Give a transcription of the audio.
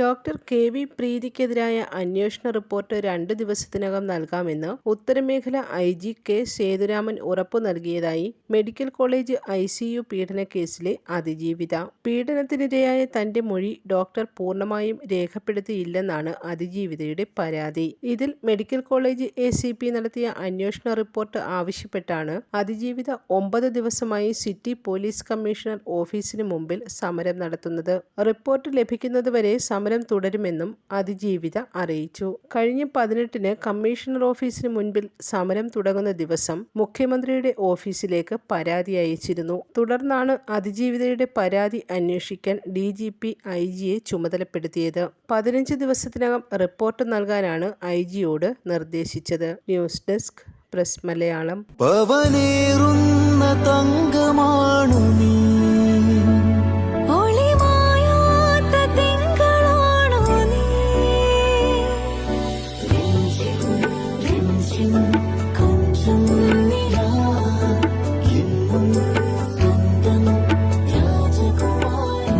Doctor K V പ്രീതിക്കെതിരായ അന്വേഷണ report രണ്ട് ദിവസത്തിനകം നൽകാമെന്ന് ഉത്തരമേഖല ഐ ജി കെ സേതുരാമൻ ഉറപ്പു നൽകിയതായി medical college I C U പീഡനക്കേസിലെ അതിജീവിത. പീഡനത്തിനിരയായ തന്റെ മൊഴി ഡോക്ടർ പൂർണമായും രേഖപ്പെടുത്തിയില്ലെന്നാണ് അതിജീവിതയുടെ പരാതി. ഇതിൽ medical college A C P നടത്തിയ അന്വേഷണ റിപ്പോർട്ട് ആവശ്യപ്പെട്ടാണ് അതിജീവിത ഒമ്പത് ദിവസമായി സിറ്റി പോലീസ് കമ്മീഷണർ ഓഫീസിന് മുമ്പിൽ സമരം നടത്തുന്നത്. റിപ്പോർട്ട് ലഭിക്കുന്നതുവരെ തുടരുമെന്നും അതിജീവിത അറിയിച്ചു. കഴിഞ്ഞ പതിനെട്ടിന് കമ്മീഷണർ ഓഫീസിന് മുൻപിൽ സമരം തുടങ്ങുന്ന ദിവസം മുഖ്യമന്ത്രിയുടെ ഓഫീസിലേക്ക് പരാതി അയച്ചിരുന്നു. തുടർന്നാണ് അതിജീവിതയുടെ പരാതി അന്വേഷിക്കാൻ ഡി ജി പി ഐ ജിയെ ചുമതലപ്പെടുത്തിയത്. പതിനഞ്ച് ദിവസത്തിനകം റിപ്പോർട്ട് നൽകാനാണ് ഐ ജിയോട് നിർദ്ദേശിച്ചത്. News desk press Malayalam.